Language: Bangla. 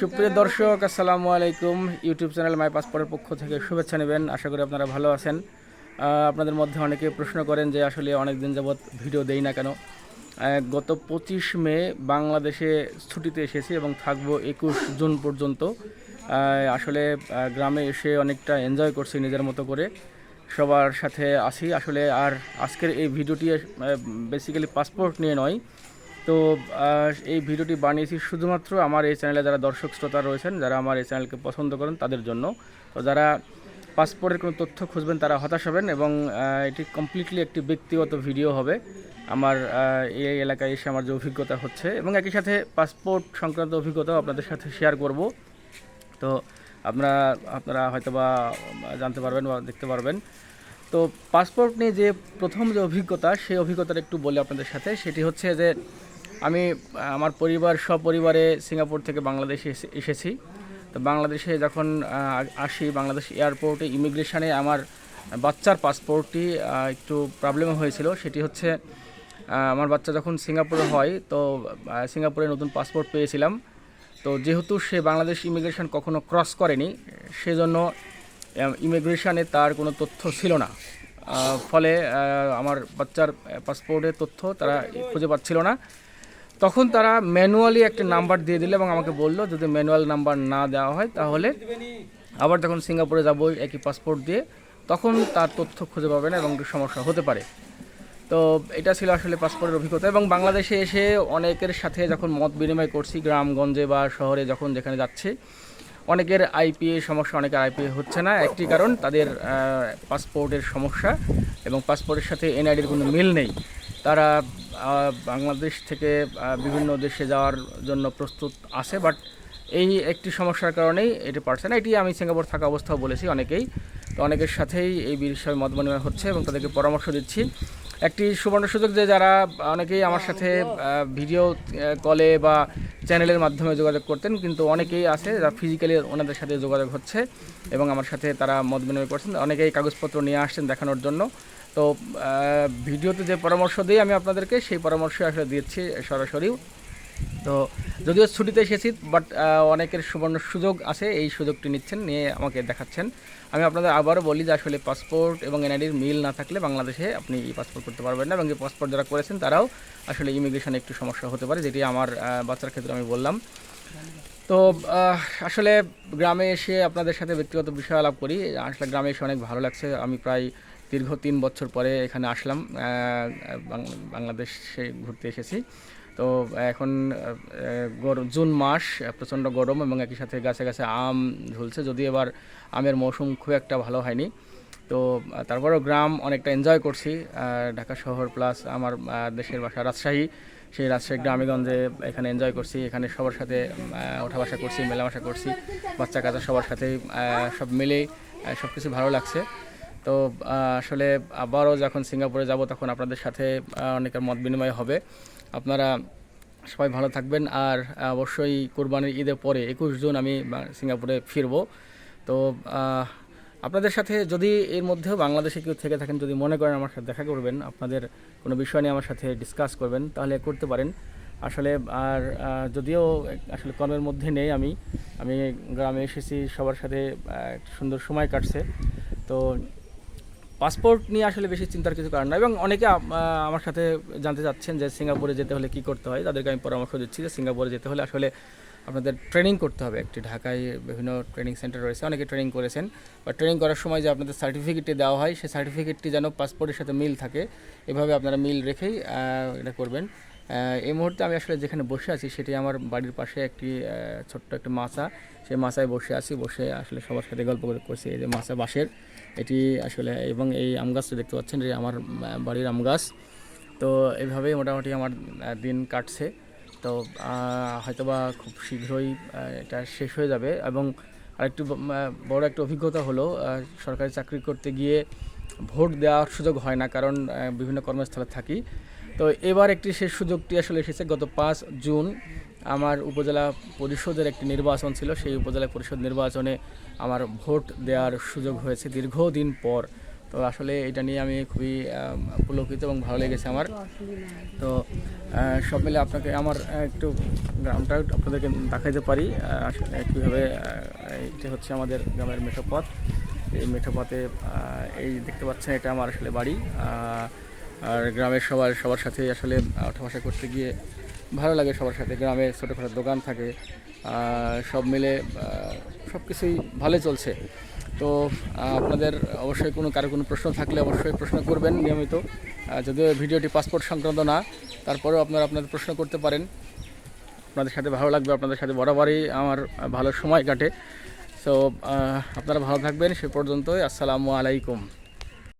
সুপ্রিয় দর্শক, আসসালামু আলাইকুম। ইউটিউব চ্যানেল মাই পাসপোর্টের পক্ষ থেকে শুভেচ্ছা নেবেন। আশা করি আপনারা ভালো আছেন। আপনাদের মধ্যে অনেকে প্রশ্ন করেন যে আসলে অনেক দিন যাবৎ ভিডিও দেই না কেন? গত পঁচিশ মে বাংলাদেশে ছুটিতে এসেছি এবং থাকব একুশ জুন পর্যন্ত। আসলে গ্রামে এসে অনেকটা এনজয় করছি নিজের মতো করে। সবার সাথে আসি আসলে আর আজকের এই ভিডিওটি বেসিক্যালি পাসপোর্ট নিয়ে নয়। তো এই ভিডিওটি বানিয়েছি শুধুমাত্র আমার এই চ্যানেলে যারা দর্শক শ্রোতা রয়েছেন, যারা আমার এই চ্যানেলকে পছন্দ করেন তাদের জন্য। তো যারা পাসপোর্টের কোনো তথ্য খুঁজবেন তারা হতাশ হবেন এবং এটি কমপ্লিটলি একটি ব্যক্তিগত ভিডিও হবে। আমার এই এলাকায় এসে আমার যে অভিজ্ঞতা হচ্ছে এবং একই সাথে পাসপোর্ট সংক্রান্ত অভিজ্ঞতাও আপনাদের সাথে শেয়ার করব। তো আপনারা আপনারা হয়তো বা জানতে পারবেন বা দেখতে পারবেন। তো পাসপোর্ট নিয়ে যে প্রথম যে অভিজ্ঞতা, সেই অভিজ্ঞতাটা একটু বলি আপনাদের সাথে। সেটি হচ্ছে যে আমি আমার পরিবার, সপরিবারে সিঙ্গাপুর থেকে বাংলাদেশে এসে- এসেছি। তো বাংলাদেশে যখন আসি বাংলাদেশ এয়ারপোর্টে, ইমিগ্রেশনে আমার বাচ্চার পাসপোর্টটি একটু প্রবলেম হয়েছিল। সেটি হচ্ছে আমার বাচ্চা যখন সিঙ্গাপুরে হয়, তো সিঙ্গাপুরে নতুন পাসপোর্ট পেয়েছিলাম। তো যেহেতু সে বাংলাদেশ ইমিগ্রেশন কখনো ক্রস করেনি, সেজন্য ইমিগ্রেশনে তার কোনো তথ্য ছিল না। ফলে আমার বাচ্চার পাসপোর্টের তথ্য তারা খুঁজে পাচ্ছিল না। তখন তারা ম্যানুয়ালি একটা নাম্বার দিয়ে দিল এবং আমাকে বলল যদি ম্যানুয়াল নাম্বার না দেওয়া হয় তাহলে আবার যখন সিঙ্গাপুরে যাব একই পাসপোর্ট দিয়ে, তখন তার তথ্য খুঁজে পাবে না এবং সমস্যা হতে পারে। তো এটা ছিল আসলে পাসপোর্টের অভিজ্ঞতা এবং বাংলাদেশে এসে অনেকের সাথে যখন মত বিনিময় করছি, গ্রামগঞ্জে বা শহরে যখন যেখানে যাচ্ছি, অনেকের আইপিএ সমস্যা, অনেকের আইপিএ হচ্ছে না। একটি কারণ, তাদের পাসপোর্টের সমস্যা এবং পাসপোর্টের সাথে এনআইডির কোনো মিল নেই। তারা বাংলাদেশ থেকে বিভিন্ন দেশে যাওয়ার জন্য প্রস্তুত আছে বাট এই একটি সমস্যার কারণেই এটি পারছে না। এটি আমি সিঙ্গাপুর থাকা অবস্থাও বলেছি অনেকেই। তো অনেকের সাথেই এই বিষয়ে মত বিনিময় হচ্ছে এবং তাদেরকে পরামর্শ দিচ্ছি। একটি সুবর্ণ সুযোগ যে যারা অনেকেই আমার সাথে ভিডিও কলে বা চ্যানেলের মাধ্যমে যোগাযোগ করতেন, কিন্তু অনেকেই আছে যারা ফিজিক্যালি ওনাদের সাথে যোগাযোগ হচ্ছে এবং আমার সাথে তারা মত বিনিময় করছেন। অনেকেই কাগজপত্র নিয়ে আসছেন দেখানোর জন্য। তো ভিডিওতে যে পরামর্শ দিই, আমি আপনাদেরকে সেই পরামর্শ আসলে দিচ্ছি সরাসরি। তো, যদিও ছুটিতে এসেছি বাট অনেকের সুবর্ণ সুযোগ আছে, এই সুযোগটি নিচ্ছেন, নিয়ে আমাকে দেখাচ্ছেন। আমি আপনাদের আবারও বলি যে আসলে পাসপোর্ট এবং এনআইডির মিল না থাকলে বাংলাদেশে আপনি এই পাসপোর্ট করতে পারবেন না, এবং এই পাসপোর্ট যারা করেছেন, তারাও আসলে ইমিগ্রেশনে একটু সমস্যা হতে পারে, যেটি আমার বাচ্চার ক্ষেত্রে আমি বললাম। তো আসলে গ্রামে এসে আপনাদের সাথে ব্যক্তিগত বিষয় আলাপ করি। আসলে গ্রামে এসে অনেক ভালো লাগছে। আমি প্রায় দীর্ঘ তিন বছর পরে এখানে আসলাম বাংলাদেশে ঘুরতে এসেছি। তো এখন জুন মাস, প্রচণ্ড গরম এবং একই সাথে গাছে গাছে আম ঝুলছে যদি এবার আমের মৌসুম খুব একটা ভালো হয়নি। তো তারপরেও গ্রাম অনেকটা এনজয় করছি ঢাকা শহর প্লাস আমার দেশের বাসা রাজশাহী। সেই রাজশাহী গ্রামেগঞ্জে এখানে এনজয় করছি, এখানে সবার সাথে ওঠা বসা করছি, মেলামেশা করছি, বাচ্চা কাচ্চা সবার সাথে সব মিলে সব কিছু ভালো লাগছে। তো আসলে আবারও যখন সিঙ্গাপুরে যাব তখন আপনাদের সাথে অনেকের মত বিনিময় হবে। আপনারা সবাই ভালো থাকবেন আর অবশ্যই কোরবানির ঈদের পরে একুশ জুন আমি সিঙ্গাপুরে ফিরবো। তো আপনাদের সাথে যদি এর মধ্যেও বাংলাদেশে কেউ থেকে থাকেন, যদি মনে করেন আমার সাথে দেখা করবেন, আপনাদের কোনো বিষয় নিয়ে আমার সাথে ডিসকাস করবেন, তাহলে করতে পারেন। আসলে, আর যদিও আসলে কর্মের মধ্যে নেই আমি আমি গ্রামে এসেছি, সবার সাথে সুন্দর সময় কাটছে। তো পাসপোর্ট নিয়ে আসলে বেশি চিন্তার কিছু কারণ না। এবং অনেকে আমার সাথে জানতে চাচ্ছেন যে সিঙ্গাপুরে যেতে হলে কি করতে হয়। তাদেরকে আমি পরামর্শ দিচ্ছি যে সিঙ্গাপুরে যেতে হলে আসলে আপনাদের ট্রেনিং করতে হবে। একটি ঢাকায় বিভিন্ন ট্রেনিং সেন্টার রয়েছে, অনেকে ট্রেনিং করেছেন। বা ট্রেনিং করার সময় যে আপনাদের সার্টিফিকেটটি দেওয়া হয় সেই সার্টিফিকেটটি যেন পাসপোর্টের সাথে মিল থাকে। এভাবে আপনারা মিল রেখেই এটা করবেন। এই মুহূর্তে আমি আসলে যেখানে বসে আছি সেটি আমার বাড়ির পাশে একটি ছোট্ট একটা মাছা। সেই মাছায় বসে আছি, বসে আসলে সবার সাথে গল্প করে করছি। এই যে মাছা বাঁশের, এটি আসলে এবং এই আম গাছটা দেখতে পাচ্ছেন যে আমার বাড়ির আম গাছ। তো এইভাবেই মোটামুটি আমার দিন কাটছে। তো হয়তোবা খুব শীঘ্রই এটা শেষ হয়ে যাবে। এবং আরেকটু বড় একটা অভিজ্ঞতা হলো সরকারি চাকরি করতে গিয়ে ভোট দেওয়ার সুযোগ হয় না, কারণ বিভিন্ন কর্মস্থলে থাকি। তো এবার একটি শেষ সুযোগটি আসলে এসেছে। গত পাঁচ জুন আমার উপজেলা পরিষদের একটি নির্বাচন ছিল। সেই উপজেলা পরিষদ নির্বাচনে আমার ভোট দেওয়ার সুযোগ হয়েছে দীর্ঘদিন পর। তো আসলে এটা নিয়ে আমি খুবই পুলকিত এবং ভালো লেগেছে আমার। তো সব মিলে আপনাকে আমার একটু গ্রামটা আপনাদেরকে দেখাইতে পারি। আসলে কীভাবে এটা হচ্ছে আমাদের গ্রামের মেঠোপথ এই মেঠোপথে এই দেখতে পাচ্ছেন, এটা আমার আসলে বাড়ি। আর গ্রামের সবার সবার সাথে আসলে ওঠা বসা করতে গিয়ে ভালো লাগে সবার সাথে। গ্রামে ছোটোখাটো দোকান থাকে সব মিলে সব কিছুই ভালো চলছে। তো আপনাদের অবশ্যই কোনো, কারও কোনো প্রশ্ন থাকলে অবশ্যই প্রশ্ন করবেন নিয়মিত। যদিও ভিডিওটি পাসপোর্ট সংক্রান্ত না, তারপরেও আপনারা আপনাদের প্রশ্ন করতে পারেন। আপনাদের সাথে ভালো লাগবে, আপনাদের সাথে বরাবরই আমার ভালো সময় কাটে। সো আপনারা ভালো থাকবেন, সে পর্যন্তই। আসসালামু আলাইকুম।